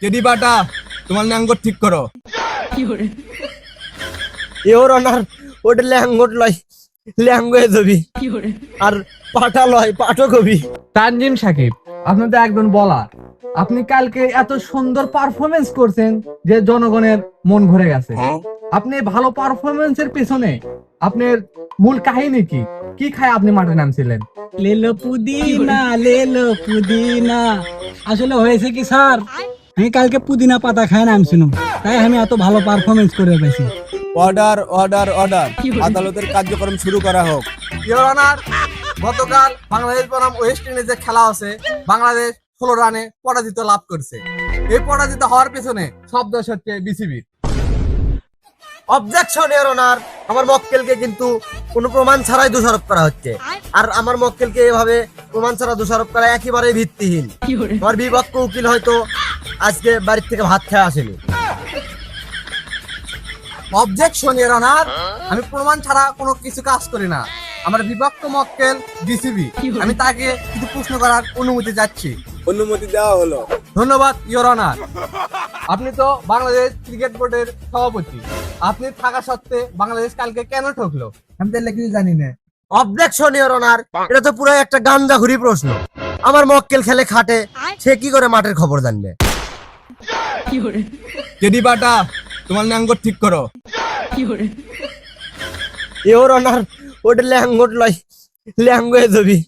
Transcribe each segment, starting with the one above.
KD বাটা তোমার ন্যাঙ্গর ঠিক করো। ইওর অনার ওটা ল্যাঙ্গট লয় ল্যাঙ্গুয়েজ হবি আর পাটা লয় পাঠক হবি তানজিম সাকিব আপনি তো একজন বলার। আপনি কালকে এত সুন্দর পারফরমেন্স করছেন যে জনগণের মন ভরে গেছে। আপনি ভালো পারফরমেন্সের পেছনে আপনার মূল কাহিনী কি? কি খায় আপনি মাঠে নামছিলেন? লেলো পুদিনা লেলো পুদিনা। আসলে হয়েছে কি স্যার? আমি কালকে পুদিনা পাতা খায় নামছিলাম তাই আমি এত ভালো পারফরমেন্স করে পেয়েছি অর্ডার অর্ডার অর্ডার আদালতের কার্যক্রম শুরু করা হোক। ইওর অনার গতকাল বাংলাদেশ বনাম ওয়েস্ট ইন্ডিজের খেলা আছে বাংলাদেশ ষোলো রানে পরাজিত লাভ করছে। এই পরাজিত হওয়ার পেছনে সব দোষ হচ্ছে বিসিবির অবজেকশন এর অনার আমার মক্কেলকে কিন্তু কোনো প্রমাণ ছাড়াই দোষারোপ করা হচ্ছে। আর আমার মক্কেলকে এভাবে প্রমাণ ছাড়া দোষারোপ করা একেবারেই ভিত্তিহীন। আমার বিপক্ষ উকিল হয়তো আজকে বাড়ির থেকে ভাত খেয়ে আসেনি। অবজেকশন এর অনার আমি প্রমাণ ছাড়া কোনো কিছু কাজ করি না। আমার বিভক্ত মক্কেল বিসিবি আমি তাকে কিছু প্রশ্ন করার অনুমতি যাচ্ছি অনুমতি দেওয়া হলো। ধন্যবাদ ইওর অনার আপনি তো বাংলাদেশ ক্রিকেট বোর্ডের সভাপতি। আপনি থাকা সত্ত্বে বাংলাদেশ কালকে কেন ঠকলো? আমি তাহলে কিছু জানি না। অবজেকশন এর অনার এটা তো পুরো একটা গান্দাঘুরি প্রশ্ন। আমার মক্কেল খেলে খাটে। সে কি করে মাঠের খবর জানবে? কেডি বাটা তোমার ন্যাঙ্গর ঠিক করো। ইওর অনার ওটা ল্যাঙ্গট লয় ল্যাঙ্গুয়েজ হবি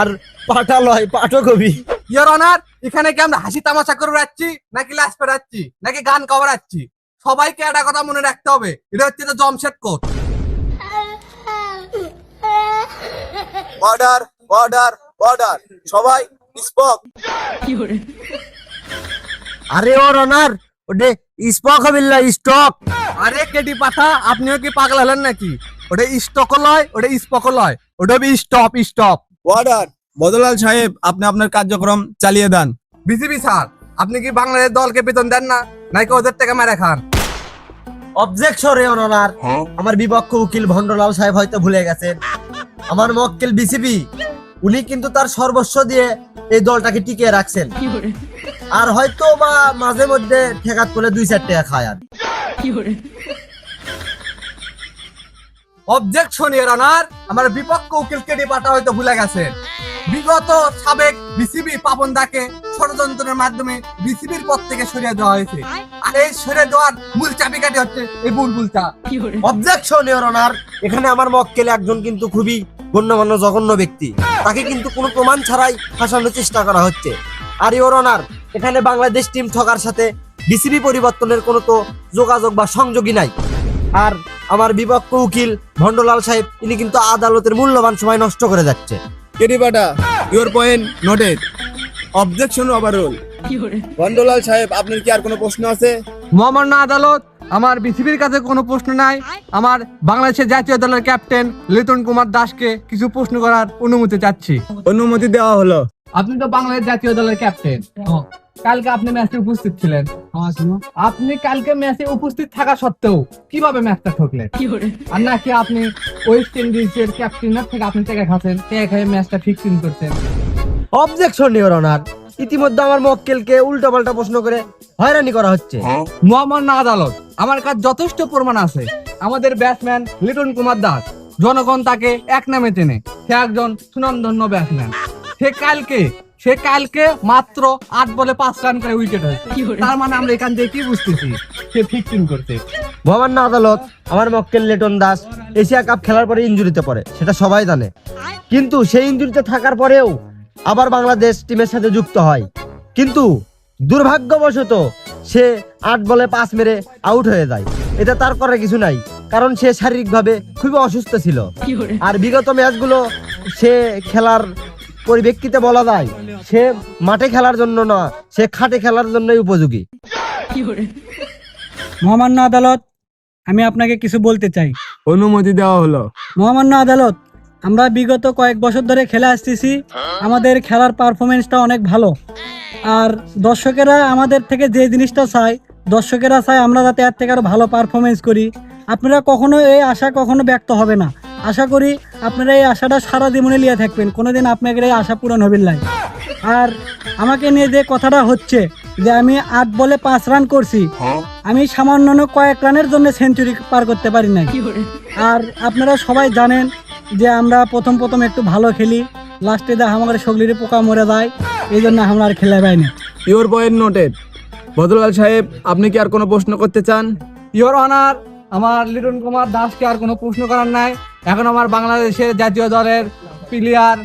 আর পাটা লয় পাঠক হবি ইওর অনার এখানে কি আমরা হাসি তামাশা করে রাখছি নাকি লাশ পেরাচ্ছি নাকি গান কবরাচ্ছি সবাইকে একটা কথা মনে রাখতে হবে এটা হচ্ছে তো Jamshed court order order order সবাই স্পক আরে ওর অনার ওটা স্পক হবিল্লা স্টক আরে কেটি পাঠা আপনিও কি পাগল হলেন নাকি? ওটা স্টক লয় ওটা স্পক লয় ওটা হবে স্টপ স্টপ অর্ডার বদলাল সাহেব আপনি আপনার কার্যক্রম চালিয়ে দেন। বিসিবি স্যার আপনি কি বাংলাদেশ দলকে বেতন দেন না? নাকি ওদের থেকে মেরে খান? অবজেকশন এর অনার আমার বিপক্ষ উকিল ভন্ডলাল সাহেব হয়তো ভুলে গেছেন। আমার মক্কেল বিসিবি উনি কিন্তু তার সর্বস্ব দিয়ে এই দলটাকে টিকিয়ে রাখছেন। আর হয়তো বা মাঝে মধ্যে ঠেকাত করে দুই চার টাকা খায় আর। অবজেকশন অনার আমার বিপক্ষ হয়তো ভুলে বিগত সাবেক বিসিবি পাপন দাকে ষড়যন্ত্রের মাধ্যমে বিসিবির পদ থেকে সরিয়ে দেওয়া হয়েছে। আর এই সরিয়ে দেওয়ার মূল হচ্ছে এই বুলবুলটা। অবজেকশন অনার এখানে আমার মক্কেল একজন কিন্তু খুবই গণ্যমান্য, জঘন্য ব্যক্তি। তাকে কিন্তু কোনো প্রমাণ ছাড়াই ফাঁসানোর চেষ্টা করা হচ্ছে। আর ইওর অনার এখানে বাংলাদেশ টিম ঠকার সাথে বিসিবি পরিবর্তনের কোনো তো যোগাযোগ বা সংযোগই নাই। আর আমার বিপক্ষ উকিল ভন্ডলাল সাহেব ইনি কিন্তু আদালতের মূল্যবান সময় নষ্ট করে যাচ্ছে। কেডিবাটা your point noted objection overall বন্দলাল সাহেব আপনার কি আর কোনো প্রশ্ন আছে? মহামান্য আদালত আমার বিসিবির কাছে কোনো প্রশ্ন নাই। আমার বাংলাদেশের জাতীয় দলের ক্যাপ্টেন লিটন কুমার দাসকে কিছু প্রশ্ন করার অনুমতি চাচ্ছি। অনুমতি দেওয়া হলো। আপনি তো বাংলাদেশ জাতীয় দলের ক্যাপ্টেন কালকে আপনি ম্যাচে উপস্থিত ছিলেন। আপনি কালকে ম্যাচে উপস্থিত থাকা সত্ত্বেও কীভাবে ম্যাচটা ঠকলেন? আর নাকি আপনি ওয়েস্ট ইন্ডিজের ক্যাপ্টেনের থেকে আপনি টাকা খাচ্ছেন টাকা খেয়ে ম্যাচটা ফিক্সিং করছেন? অবজেকশন ইওর অনার ইতিমধ্যে আমার মক্কেলকে উল্টাপাল্টা প্রশ্ন করে হয়রানি করা হচ্ছে। মহামান্য আদালত আমার কাছে যথেষ্ট প্রমাণ আছে। আমাদের ব্যাটসম্যান লিটন কুমার দাস জনগণ তাকে এক নামে চেনে। সে একজন সুনামধন্য ব্যাটসম্যান সে কালকে সে কালকে মাত্র আট বলে পাঁচ রান করে উইকেট হয়েছে। তার মানে আমরা এখান থেকে কি বুঝতেছি? সে ফিক্সিং করতে মহামান্য আদালত আমার মক্কেল লেটন দাস এশিয়া কাপ খেলার পরে ইনজুরিতে পড়ে সেটা সবাই জানে। কিন্তু সেই ইনজুরিতে থাকার পরেও আবার বাংলাদেশ টিমের সাথে যুক্ত হয়। কিন্তু দুর্ভাগ্যবশত সে আট বলে পাঁচ মেরে আউট হয়ে যায়। এটা তার করার কিছু নাই কারণ সে শারীরিকভাবে খুবই অসুস্থ ছিল। আর বিগত ম্যাচগুলো সে খেলার পরিপ্রেক্ষিতে বলা যায় সে মাঠে খেলার জন্য না সে খাটে খেলার জন্যই উপযোগী। মহামান্য আদালত আমি আপনাকে কিছু বলতে চাই। অনুমতি দেওয়া হলো। মহামান্য আদালত আমরা বিগত কয়েক বছর ধরে খেলে আসতেছি আমাদের খেলার পারফরমেন্সটা অনেক ভালো। আর দর্শকেরা আমাদের থেকে যে জিনিসটা চায় দর্শকেরা চায় আমরা যাতে এর থেকে আরও ভালো পারফরমেন্স করি। আপনারা কখনো এই আশা কখনো ব্যক্ত হবে না। আশা করি আপনারা এই আশাটা সারা জীবনে নিয়ে থাকবেন। কোনোদিন আপনাদের এই আশা পূরণ হবে নাই। আর আমাকে নিয়ে যে কথাটা হচ্ছে যে আমি আট বলে পাঁচ রান করছি আমি সামান্য কয়েক রানের জন্য সেঞ্চুরি পার করতে পারি নাই। আর আপনারা সবাই জানেন যে আমরা প্রথম প্রথম একটু ভালো খেলি লাস্টে দেখ আমাদের শরীরে পোকা মরে যায় এই জন্য আমরা আর খেলে পাই না। ইউর পয়েন্ট নোটেড বদরুলাল সাহেব আপনি কি আর কোনো প্রশ্ন করতে চান? ইওর অনার আমার লিটন কুমার দাসকে আর কোনো প্রশ্ন করার নাই। এখন আমার বাংলাদেশের জাতীয় দলের প্লেয়ার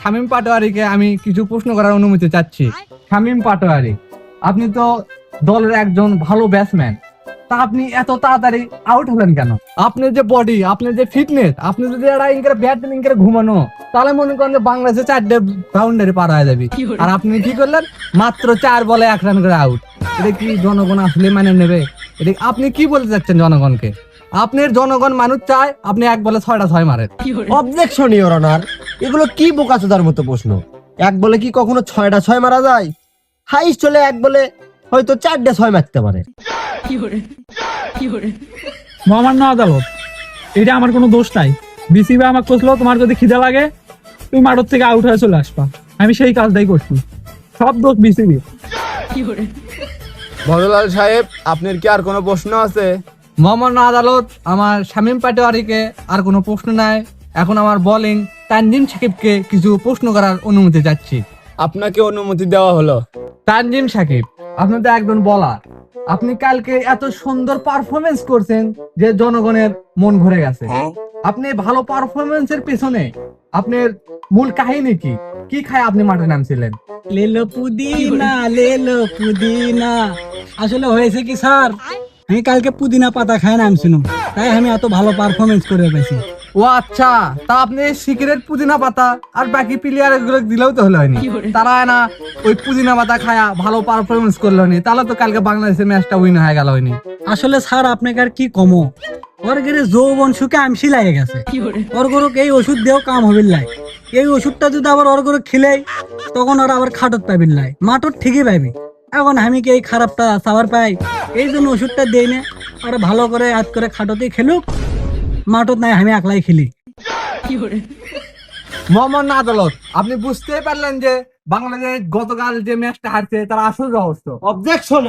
শামীম পাটোয়ারিকে আমি কিছু প্রশ্ন করার অনুমতি চাচ্ছি। শামীম পাটোয়ারি, আপনি তো দলের একজন ভালো ব্যাটসম্যান তা আপনি এত তাড়াতাড়ি আউট হলেন কেন? আপনার যে বডি আপনার যে ফিটনেস আপনি যদি একটা ইনকারে ব্যাটম্যান ইনকারে ঘুমানো, তাহলে মনে করেন যে বাংলাদেশে চারটে বাউন্ডারি পার হয়ে যাবে। আর আপনি কি করলেন? মাত্র চার বলে এক রান করে আউট এটা কি জনগণ আসলে মানে নেবে? এটা আপনি কি বলতে চাচ্ছেন জনগণকে? আপনার জনগণ মানুষ চায় আপনি এক বলে ছয়টা ছয় মারেন। অবজেকশন ইওর অনার এগুলো কি বোকাচোদার মতো প্রশ্ন? এক বলে কি কখনো ছয়টা ছয় মারা যায়? হাইস্ট চলে এক বলে হয়তো চারটা ছয় মারতে পারে। মহামান্য আদালত এটা আমার কোনো দোষ নাই। বিসিবি আমাকে কষলো তোমার যদি খিদে লাগে তুমি মাঠের থেকে আউট হয়ে চলে আসবা। আমি সেই কাজটাই করছি। সব দোষ বিসিবি বদরুলাল সাহেব আপনার কি আর কোনো প্রশ্ন আছে? মহামান্য আদালত আমার শামীম পাটোয়ারিকে আর কোনো প্রশ্ন নাই। এখন আমার বোলিং তানজিম সাকিবকে কিছু প্রশ্ন করার অনুমতি চাচ্ছি। আপনাকে অনুমতি দেওয়া হলো। তানজিম সাকিব আপনি তো একজন বলার। আপনি কালকে এত সুন্দর পারফরমেন্স করছেন যে জনগণের মন ভরে গেছে। আপনি ভালো পারফরমেন্সের পেছনে আপনার মূল কাহিনী কি? কি খায় আপনি মাঠে নামছিলেন? লেলো পুদিনা লেলো পুদিনা। আসলে হয়েছে কি স্যার? আমি কালকে পুদিনা পাতা খাই নামছিলাম। তাই আমি এত ভালো পারফরমেন্স করে পেয়েছি। ও আচ্ছা তা আপনি সিগারেট পুদিনা পাতা আর বাকি প্লেয়ারগুলো দিলেও তো হলো হয়নি। তারা না ওই পুদিনা পাতা খায়া ভালো পারফরমেন্স করল নি তাহলে তো কালকে বাংলাদেশের ম্যাচটা উইন হয়ে গেল হয়নি। আসলে স্যার আপনাকে আর কি কমো? ওর গেলে যৌবন সুখে আমসি লাগে গেছে। ওর গরুক এই ওষুধ দিয়েও কাম হবিল লাই এই ওষুধটা যদি আবার ওর গরু খেলেই তখন ওরা আবার খাটত পাবিল লাই মাটত ঠিকই পাবি এখন আমি কি এই খারাপটা সাবার পাই? এই জন্য ওষুধটা দেই না। আর ভালো করে হাত করে খাটোতে খেলুক। মাঠত নাই আমি একলাই খেলি। মোহাম্মদ আদালত আপনি বুঝতে পারলেন যে বাংলাদেশ গতকাল যে ম্যাচটা হারছে তার আসল রহস্য। Objection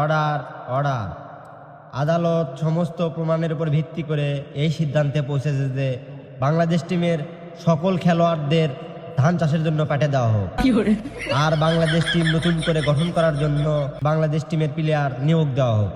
order order. আদালত সমস্ত প্রমাণের উপর ভিত্তি করে এই সিদ্ধান্তে পৌঁছেছে যে বাংলাদেশ টিমের সকল খেলোয়াড়দের ধান চাষের জন্য পাঠিয়ে দেওয়া হোক। আর বাংলাদেশ টিম নতুন করে গঠন করার জন্য বাংলাদেশ টিমের প্লেয়ার নিয়োগ দেওয়া হোক।